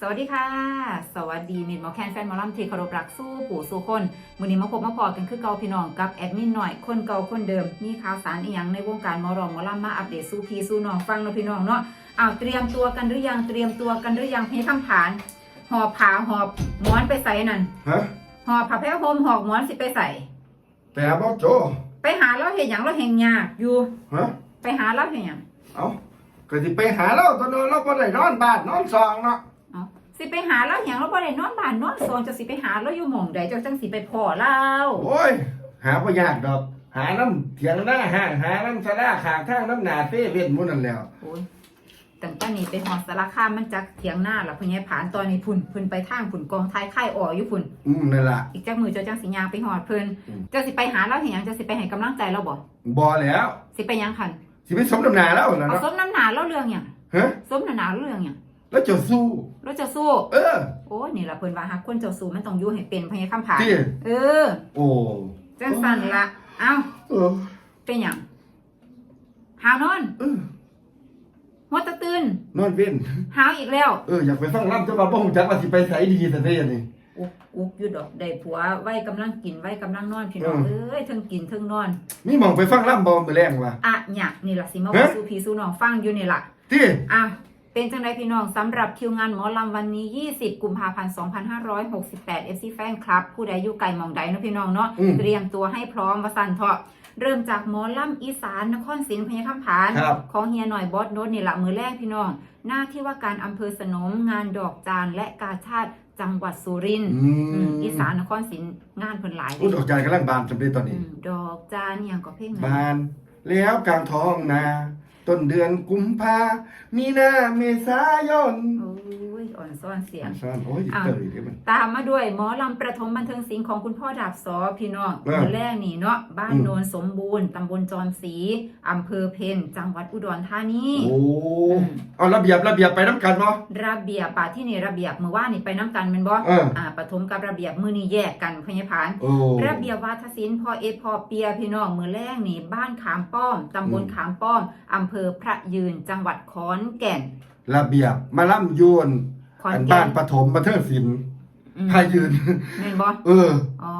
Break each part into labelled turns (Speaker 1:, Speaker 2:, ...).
Speaker 1: สวัสดีค่ะ สวัสดีมินหมอแคนแฟนหมอลำที่เคารพรักสู้ปู่สู้คนมือนี้มาพบมาพอกันคือเก่าพี่น้องกับแอดมินหน่อยคนเก่าคนเดิม มีข่าวสารอีหยังในวงการหมอรองหมอลำมาอัปเดตสู้พี่สู้น้องฟังเนาะพี่น้องเนาะอ้าวเตรียมตัวกันหรือยังเตรียมตัวกันหรือยังพี่คำผานหอบผาหอบหมอนไปใส่นั่น
Speaker 2: ฮะ
Speaker 1: หอบผ้าแพร่ห่มหอบหมอนสิไปใส่
Speaker 2: แต่บ่โจ
Speaker 1: ไปหาเราเห็นหยังเราเห็นยากอยู่
Speaker 2: ฮะ
Speaker 1: ไปหาเราเห็นหยัง
Speaker 2: เอาก็สิไปหาเราตอนนอนเราบ่ได้นอนบ้านนอนซองเนาะ
Speaker 1: เอา สิไปหาเราหยังเราบ่ได้นอนบ้านนอนซอนจะสิไปหาเราอยู่หม่องใดเจ้าจังสิไปพ่อเรา
Speaker 2: โอ้ย หาบ่ยากดอก หาน้ำเถียงหน้าห้างหาน้ำชะลาข้างทางน้ำหนาเซเว่นหมู่นั่นแหล้ว
Speaker 1: โอ้ยตั้งแต่นี้ไปหอดสารคามมันจักเถียงหน้าล่ะพญายผานตอนนี้พุ่นพุ่นไปทางพุ่นกองท้ายค่ายอ่ออยู่พุ่น
Speaker 2: อืมนั่นล่ะ
Speaker 1: อีกจักมือเจ้าจังสิยางไปหอดเพิ่น
Speaker 2: อืม
Speaker 1: เจ้าสิไปหาเราเห็นหยังเจ้าสิไปให้กำลังใจเราบ่
Speaker 2: บ่แล้ว
Speaker 1: สิไปหยังคัน
Speaker 2: สิไปสมน้ำหนาแล้วนะ
Speaker 1: เอา
Speaker 2: เนาะ
Speaker 1: สมน้ำหนาเราเรื่องหยัง
Speaker 2: ฮะ
Speaker 1: สมน้ำหนาเราเรื่องหยัง
Speaker 2: แล้วจะสู้
Speaker 1: เราจะสู้
Speaker 2: เออ
Speaker 1: โอ้ยนี่ล่ะเพิ่นว่าฮักคนเจ้าสู้มันต้องอยู่ให้เป็นพญายคำผาน
Speaker 2: ที่
Speaker 1: เออ
Speaker 2: โอ้
Speaker 1: จังสั่นละเอ้า
Speaker 2: เออ
Speaker 1: เป็นหยังหาวนอน
Speaker 2: เออ
Speaker 1: หัวตะตื่น
Speaker 2: นอนเว้น
Speaker 1: หาวอีกแล้ว
Speaker 2: เอออยากไปฟังลำจะมาบ่ฮู้จักว่าสิไปไสดีซะเด้นี่
Speaker 1: อุกอุกอยู่ดอกได้ผัวไว้กำลังกินไว้กำลังนอนพี่น้อง
Speaker 2: เออ
Speaker 1: เอ้ยเทั้งกินเทั้งนอน
Speaker 2: มีหม่องไปฟังลำบ่มื้อแรงวะ
Speaker 1: อะหยักนี่ล่ะสิมา
Speaker 2: เอ๊ะ
Speaker 1: ว่าสู่พี่สู่น้องฟังอยู่นี่ล่ะ
Speaker 2: ที่
Speaker 1: อะ เป็นจังไดพี่น้องสำหรับคิวงานหมอลำวันนี้ 20 กุมภาพันธ์ 2568 FC Fan Club ผู้ใดอยู่ไกลหมองใดเนาะพี่น้องเนาะ
Speaker 2: อืม
Speaker 1: เตรียมตัวให้พร้อมวสันเถาะเริ่มจากหมอลำอีสานนครศรีพญาคำผาน
Speaker 2: ครับ
Speaker 1: ของเฮียหน่อยบอสโนตนี่ละมือแรกพี่น้อง หน้าที่ว่าการอำเภอสนมงานดอกจานและกาชาติจังหวัดสุรินทร์
Speaker 2: อื
Speaker 1: อืม
Speaker 2: ม
Speaker 1: อีสานนครศรีงานเพิ่นหลาย
Speaker 2: อู้ดอกจานกำลังบานสำเร็จตอน
Speaker 1: อื
Speaker 2: นี้
Speaker 1: มดอกจานเนี่ยก็เพลงไหน
Speaker 2: บานแล้วกลางท้องนา ต้นเดือนกุมภามีนาเมษายน
Speaker 1: อ้ยอ่อนซ่อนเสียง
Speaker 2: ซ่อนโอ้ย
Speaker 1: อะ
Speaker 2: เกิดอีกแล้วมัน
Speaker 1: ตามมาด้วยหมอลำประถมบันเทิงศิลป์ของคุณพ่อดาบสอพี่น้อง
Speaker 2: เออ
Speaker 1: มือแรกนี่เนาะบ้าน
Speaker 2: อืม
Speaker 1: โนนสมบูรณ์ตำบลจอมศรีอำเภอเพนจังหวัดอุดรธานี
Speaker 2: โอ้
Speaker 1: อืม
Speaker 2: เอาระเบียบระเบียบไปน้ำกันบ่
Speaker 1: ระเบียบป่าที่นี่ระเบียบมือว่านี่ไปน้ำกันแมันบ่
Speaker 2: เออ
Speaker 1: อ่าปฐมกับระเบียบมือนี่แยกกันพญพาน
Speaker 2: โอ้
Speaker 1: ระเบียบวาทศิลป์พอเอพอเปียพี่น้องมือแรกนี่บ้านขามป้อมตำบล
Speaker 2: อืม
Speaker 1: ขามป้อมอำเภอพระยืนจังหวัดขอนแก่น
Speaker 2: ระเบียบมาล่ำยวน
Speaker 1: ขอน
Speaker 2: อัน
Speaker 1: แก่
Speaker 2: บ้านนปฐมบันเทิงศิลป์
Speaker 1: อืม
Speaker 2: พายืน
Speaker 1: แม่นบ่
Speaker 2: เออ
Speaker 1: อ๋อ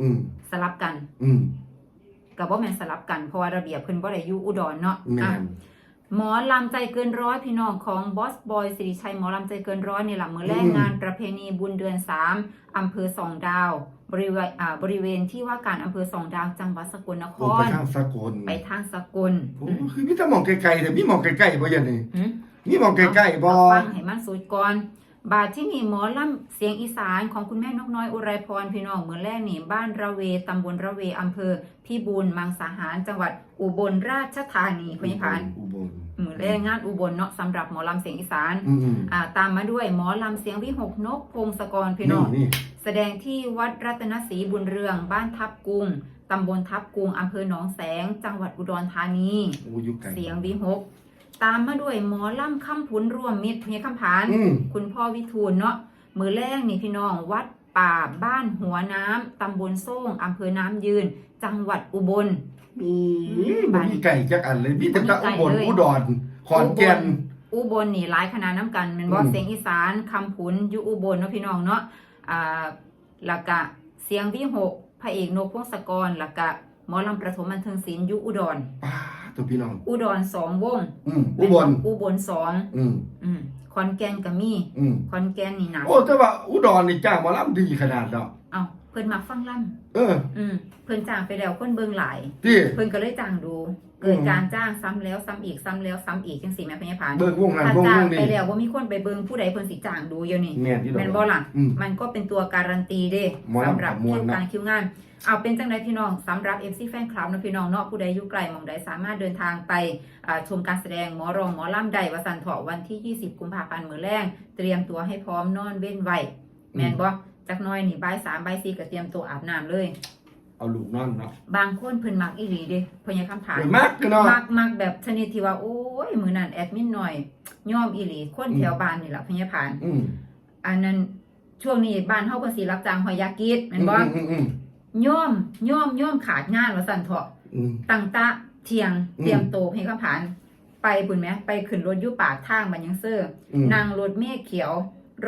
Speaker 2: อืม
Speaker 1: สลับกัน
Speaker 2: อืม
Speaker 1: กับว่าแม่นสลับกันเพราะว่าระเบียบเพิ่นบ่ได้อยู่อุดรเนาะ
Speaker 2: แม่
Speaker 1: อะ
Speaker 2: น
Speaker 1: หมอลำใจเกินร้อยพี่น้องของบอสบอยสิริชัยหมอลำใจเกินร้อยนี่แหละมือแรก
Speaker 2: อืม
Speaker 1: งานประเพณีบุญเดือนสามอำเภอสองดาว บริเวณอ่าบริเวณที่ว่าการอำเภอสองดาวจังหวัดสกลนค
Speaker 2: โอ้ไป
Speaker 1: ร
Speaker 2: ทางสกล
Speaker 1: ไปทางสกล
Speaker 2: โอ้
Speaker 1: อืม
Speaker 2: คือมีแต่หมองไกลๆแต่มีหมองไกลๆบ่ยันนี่
Speaker 1: หืม
Speaker 2: มีหมองไกลๆบ่
Speaker 1: เอาฟังให้มันสุดก่อน บาทที่นี่หมอลำเสียงอีสานของคุณแม่นกน้อยอุไรพรพี่น้องเมือแรกนี่บ้านระเวตำบลระเวอำเภอพี่บูนมังสาหารจังหวัดอุบลราชธานีพญพาน
Speaker 2: อุบล
Speaker 1: มือแรกงานอุบลเนาะสำหรับหมอลำเสียงอีสาน
Speaker 2: อืมอืม
Speaker 1: อ่าตามมาด้วยหมอลำเสียงวิหกนกพงศกรพี่น้
Speaker 2: นี่
Speaker 1: อง
Speaker 2: นี่
Speaker 1: แสดงที่วัดรัตนศรีบุญเรืองบ้านทับกุงตำบลทับกุงอำเภอหนองแสง จังหวัดอุดรธานี
Speaker 2: โอ้อยู่ไกล
Speaker 1: เสียงวิหก ตามมาด้วยหมอลำคำพุนร่วมมิตรเฮียคำผาน
Speaker 2: อืม
Speaker 1: คุณพ่อวิทูลเนาะมือแรกนี่พี่น้องวัดป่าบ้านหัวน้ำตำบลโซ่งอำเภอน้ำยืน จังหวัดอุบล
Speaker 2: มีบ่มีไก่จักอันเลยมีแต่กะ
Speaker 1: บ่
Speaker 2: อุ
Speaker 1: มีไก่
Speaker 2: บล
Speaker 1: เลย
Speaker 2: อุดรขอนแก่น
Speaker 1: อุบลนี่หลายคณะน้ำกันแมันบอ
Speaker 2: อืม
Speaker 1: เสียงอีสานคำพุนอยู่อุบลเนาะพี่น้องเนาะอ่าแล้วก็เสียงวิหกพระเอกนกพงศกรแล้วก็หมอลำประถมบันเทิงศิลป์อยู่อุดร
Speaker 2: ป้า ตัวพี่น้อง
Speaker 1: อุดรสองวง
Speaker 2: อืมอุบล
Speaker 1: อุบลสอง
Speaker 2: อืม
Speaker 1: อืมขอนแก่นก็มี
Speaker 2: อืม
Speaker 1: ขอนแก่นนี่หนัก
Speaker 2: โอ้แต่ว่าอุดรนี่จ้างหมอลำดีขนาดเนาะ
Speaker 1: เอาเพิ่นมักฟังล่
Speaker 2: เออำ
Speaker 1: อืมเพิ่นจ้างไปแล้วคนเบิ่งหลาย
Speaker 2: ที่
Speaker 1: เพิ่นก็เลยจ้างดู เกิด
Speaker 2: อืม
Speaker 1: การจ้างซ้ำแล้วซ้ำอีกซ้ำแล้วซ้ำอีกจังสี่แม่พญาพาน
Speaker 2: เบิ่งวงนั้น
Speaker 1: ถ้าว
Speaker 2: ง
Speaker 1: จ้าง
Speaker 2: วงนี้
Speaker 1: ไปแล้วว่ามีคนไปเบิ่งผู้ใดเพิ่นสิจ้างดูอยู่นี่
Speaker 2: แม่นที่ดอก
Speaker 1: แม่นบ่ล่ะ
Speaker 2: อืม
Speaker 1: มันก็เป็นตัวการันตีเด้
Speaker 2: หมอลำ
Speaker 1: สำหรับ
Speaker 2: ขบวน
Speaker 1: คิว
Speaker 2: นะ
Speaker 1: การคิวงาน เอาเป็นจังไดพี่น้องสำหรับ FC Fan Club นะพี่น้องเนาะผู้ใดอยู่ไกลหมองใดสามารถเดินทางไปอ่าชมการแสดงหมอรองหมอล่ำใดวสันเถาะวันที่ 20 กุมภาพันธ์มื้อแรงเตรียมตัวให้พร้อมนอนเว้นไว้แม่นบ่ จักหน้อยนี่บ่าย3บ่าย4ก็เตรียมตัวอาบน้ำเลย
Speaker 2: เอาลูกนอนเนาะ
Speaker 1: บางคนเพิ่นมักอีหลีเด้เพิ่นอยากคำถาม
Speaker 2: เดี๋ยวมากกันเนาะ
Speaker 1: มักมักแบบชนิดที่ว่าโอ้ยมือนั้นแอดมินหน่อยย่อมอีหลีคน
Speaker 2: อืม
Speaker 1: แถวบ้านนี่แหละพญาพาน
Speaker 2: อืม
Speaker 1: อันนั้นช่วงนี้บ้านเฮาก็สิรับจ้างหอยยากิดแม่นบ่
Speaker 2: อืมอืมอืม
Speaker 1: ย่อมย่อมย่อมขาดงานว่าซั่นเถาะ
Speaker 2: อืม
Speaker 1: ตั้งตะเที่ยง
Speaker 2: อืม
Speaker 1: เตรียมโตวให้คำผานไปบุญแหมไปขึ้นรถอยู่ปากทางบันยังเซอร์
Speaker 2: อืม
Speaker 1: นั่งรถเมฆเขียว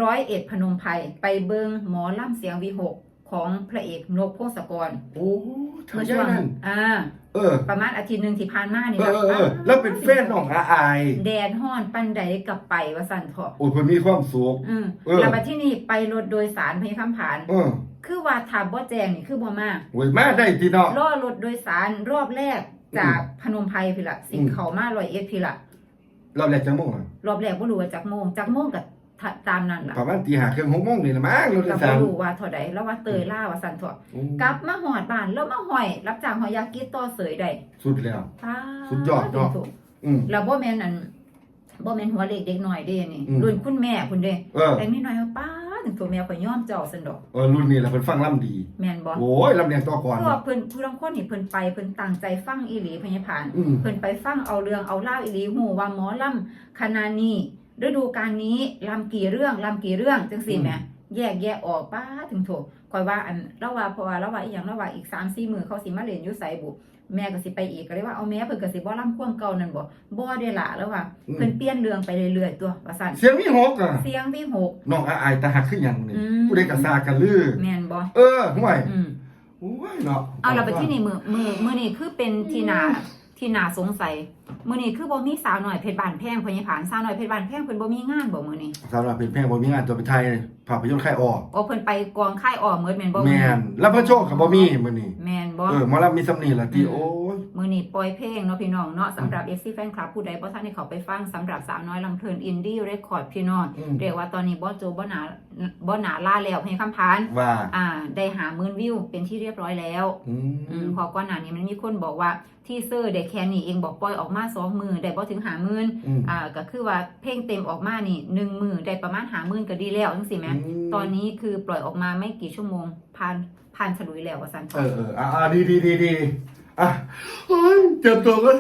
Speaker 1: ร้อยเอ็ดพนมไพรไปเบิงหมอล่ำเสียงวีหกของพระเอกนกพงศกร
Speaker 2: โอ้เธอ
Speaker 1: เมื่อ
Speaker 2: ใช่
Speaker 1: ช่วง
Speaker 2: นั่น
Speaker 1: อ่า
Speaker 2: เออ
Speaker 1: ประมาณอาทิตย์หนึ่งที่ผ่านมานี่
Speaker 2: เออ
Speaker 1: นะ
Speaker 2: เออเออแล้วเป็นแฟนน้องอาอาย
Speaker 1: แดดฮ้อนปันใดกับไปว่าสั่นเถาะ
Speaker 2: โอ้ยเพิ่นมีความสุข
Speaker 1: อืม
Speaker 2: เออ
Speaker 1: แล้วมาที่นี่ไปรถโดยสารพญาคำผาน
Speaker 2: เออ
Speaker 1: คือว่าถ้าบ่แจงนี่คือบ่มา
Speaker 2: โอ้ยมาได้ทีเนาะ
Speaker 1: รอรถโดยสารรอบแรกจากพนมไพรพี่ละสิ
Speaker 2: อืม
Speaker 1: เขามาลอยเอ็ดพี่ละ
Speaker 2: เราแหลกจังโมงอะ
Speaker 1: รอบแรกบ่รู้ว่าจากโมงจากโมงกับ ตามนั้นล่ะ
Speaker 2: ประมาณตีห้าครึ่งหกโมงนี่ละมั้งรถโด
Speaker 1: ก็
Speaker 2: ย
Speaker 1: บ่
Speaker 2: สาร
Speaker 1: รู้ว่าเท่าใดแล้วว่าเตยล่าว่าสั่นเถาะ
Speaker 2: โอ้
Speaker 1: กลับมาหอดบ้านแล้วมาห้อย รับจ้างหอยยากิต่อเสยได้
Speaker 2: สุดแล้ว
Speaker 1: ป๊า
Speaker 2: สุดยอดเนาะอืม
Speaker 1: แล้วบ่แม่นอันบ่แม่นหัวเล็กเด็กน้อยเด้นี่
Speaker 2: อืม
Speaker 1: รุ่นคุณแม่คุณเด้
Speaker 2: เออ
Speaker 1: แต่มีน้อยว่าป้าถึงตัวแม่ข่อยยอมเจ้าซั่นดอก
Speaker 2: เออรุ่นนี้แหละเพิ่นฟังล่ำดี
Speaker 1: แม่นบ่
Speaker 2: โอ้ยลำเลียงต่อก่อน
Speaker 1: เพราะว่าเพิ่นผู้ลางคนนี่เพิ่นไปเพิ่นตั้งใจฟังอีหลีพญาผาน
Speaker 2: อืม
Speaker 1: เพิ่นไปฟังเอาเรื่องเอาเล่าวอีหลีฮู้ว่าหมอลำคณะนี้ ฤดูกาลนี้ลำกี่เรื่องลำกี่เรื่องจังซี่แหมแยกแยะออกป้าถึงโถข่อยว่าอันเราว่าเพราะว่าเราว่าอีหยังเราว่าอีก3-4มื้อเขาสิมาเล่นอยู่ไสบุแม่ก็สิไปอีกก็เลยว่าเอาแม่เพิ่นก็สิบ่ลำความเก่านั่นบ่บ่ได้ล่ะแล้วว่า
Speaker 2: อืม
Speaker 1: เพิ่นเปลี่ยนเรื่องไปเรื่อยๆตัวว่าซั่น
Speaker 2: เสียงมีหกอะ
Speaker 1: เสียงวิหก
Speaker 2: น้องอาอายตาหักขึ้นยังนี่
Speaker 1: อืม
Speaker 2: ผู้ใดกระซากันลือ
Speaker 1: แม่นบ่
Speaker 2: เออห่วย
Speaker 1: อืม
Speaker 2: โอ้ยเนาะ
Speaker 1: เอาเราไปที่นี่มือมือมือนี่คือเป็นที่นา ที่นาสงสัยมือนี่คือบ่มีสาวหน่อยเพชรบานแพงพญาผานสาวหน่อยเพชรบานแพงเพิ่นบ่มีงานบ่มือนี่
Speaker 2: สำหรับเป็นแพงบ่มีงานตัวไปไทยภาพยนตร์ค่ายออก
Speaker 1: โอ้เพิ่นไปกองค่ายอ้อเมิดแม่นบ่
Speaker 2: แม่นแล้วเพิ่นโชคกับบ่มีมื้อนี้
Speaker 1: แม่นบ่
Speaker 2: เออหมอลำมีสำนีละที่โอ้ย
Speaker 1: มือนี่ปล่อยเพลงเนาะพี่น้องเนาะสำหรับ FC แฟนคลับผู้ใดบ่ทันได้เข้าไปฟังสำหรับสาวน้อยลำเพลินอินดี้เรคคอร์ดพี่น้อง
Speaker 2: อืม
Speaker 1: เรียกว่าตอนนี้บ่โจบ่หนาบ่หนาล่าแล้วพญาคำพาน
Speaker 2: ว่า
Speaker 1: อ่า ได้หาหมื่นวิวเป็นที่เรียบร้อยแล้ว
Speaker 2: อื
Speaker 1: อืม
Speaker 2: ม
Speaker 1: พอก่อนหน้านี้มันมีคนบอกว่าที่เซอร์ได้แค่นี้เองบอกปล่อยออกมาสองมือได้บ่ถึงหาหมื่น
Speaker 2: อืม
Speaker 1: อ่าก็คือว่าเพลงเต็มออกมานี่หนึ่งมือได้ประมาณหาหมื่นก็ดีแล้วจังสิแหม
Speaker 2: ม
Speaker 1: ตอนนี้คือปล่อยออกมาไม่กี่ชั่วโมงผ่านผ่านฉลุยแล้วว่าซั่น
Speaker 2: เออเอออ่าดีดีดีดี อะเฮ้ยเจ็บตัวก็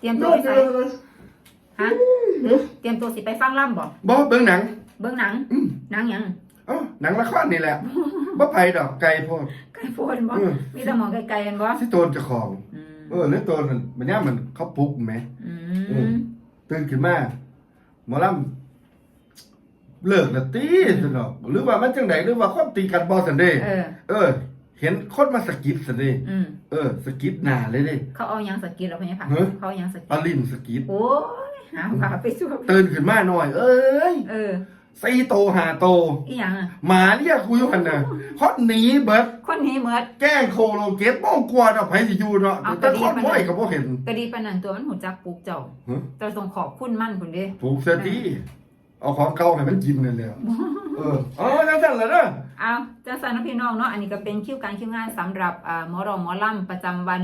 Speaker 1: เตรียมตัวไปใส่ฮะเตรียมตัวสิไปฟังล่ำบ่
Speaker 2: บ่เบิ่งหนัง
Speaker 1: เบิ่งหนัง
Speaker 2: อืม
Speaker 1: หนังหยัง
Speaker 2: เอ้าหนังละครนี่แหละบ่ไปดอกไกลโพด
Speaker 1: ไก่โพดบ่
Speaker 2: เออ
Speaker 1: มีแต่หมองไกลๆกันบ่
Speaker 2: สิโตนเจ้าของ
Speaker 1: อืม
Speaker 2: เออแล้วโตนมันย่ามันเขาปลุกแหม
Speaker 1: อื
Speaker 2: อื
Speaker 1: ม
Speaker 2: มตื่นขึ้นมาหมอลำเลิกแล้วตีสนอกหรือว่ามันจังไดหรือว่าคนตีกันบ่สันเด้
Speaker 1: เออ
Speaker 2: เออเห็นคนมาสะกิดสันเด้
Speaker 1: อืม
Speaker 2: เออสะกิดหน้าเลยเด้
Speaker 1: เขาเอาหยังสกิดแล้วพะเนี่ยค่ะ
Speaker 2: เฮ้ย
Speaker 1: เขาเอาหยังสกิ
Speaker 2: เอา
Speaker 1: ด
Speaker 2: ลิ้นสะกิด
Speaker 1: โอ้ยหาว่าไปช่วย
Speaker 2: ตื่นขึ้นมาหน่อย เอ้ย
Speaker 1: เออ
Speaker 2: สี่โตหาโต
Speaker 1: อีหยังอะ
Speaker 2: หมาเรียกคุยกันน่ะเขาหนีเบิด
Speaker 1: คนนี้เหมือด
Speaker 2: แกล้งโคโลเกตบ้องกลัวเนาะไผสิอยู่เนาะ
Speaker 1: เอา
Speaker 2: แต่
Speaker 1: ก็ดี
Speaker 2: คน
Speaker 1: มัน
Speaker 2: บ่อยก็บ่เห็น
Speaker 1: กระดีปานนันตัวมันหูจักปลูกเจ้า
Speaker 2: ฮะ
Speaker 1: เจ้าต้องขอบคุณมันคุณเด้
Speaker 2: ถูกเสียทีเอาของเก่าให้มันกินนั่นแหละเอออ๋อจังซั่นล่ะเด้อ
Speaker 1: เอาจังสันนะพี่น้องเนาะอันนี้ก็เป็นคิวการคิวงานสำหรับอ่าหมอรองหมอล่ำประจำวัน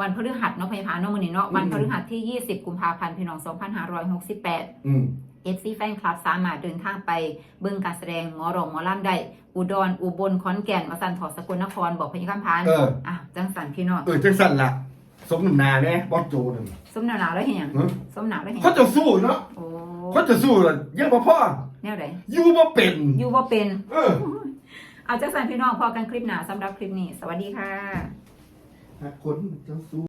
Speaker 1: วันพฤหัสเนาะพยาพานเนาะมื้อนี้เนาะวันพฤหัสที่ 20 กุมภาพันธ์พี่น้อง 2568
Speaker 2: อืม
Speaker 1: FC แฟนคลับสามารถเดินทางไปเบิ่งการแสดงหมอรองหมอล่ำได้อุดรอุบลขอนแก่นวสันถอดสกลนครบอกพยาคำพาน
Speaker 2: เออ
Speaker 1: อะจังสันพี่น้อง
Speaker 2: เออจังซั่นล่ะสมน้ำหน้าแน่บ่โจนั่น
Speaker 1: สมหนาวหนาวแล้วเห็นหยัง
Speaker 2: ฮะ
Speaker 1: สมหนาวแล้วเห็นห
Speaker 2: เขา
Speaker 1: ยัง
Speaker 2: จะสู้เนาะ
Speaker 1: โอ้
Speaker 2: เขาจะสู้ล่ะยังบ่พอ
Speaker 1: แนวไหน
Speaker 2: อยู่บ่เป็น
Speaker 1: อยู่บ่เป็น
Speaker 2: เออ
Speaker 1: เอาจังสันพี่น้องพอกันคลิปหนาสำหรับคลิปนี้ สวัสดีค่ะ
Speaker 2: คนจะสู้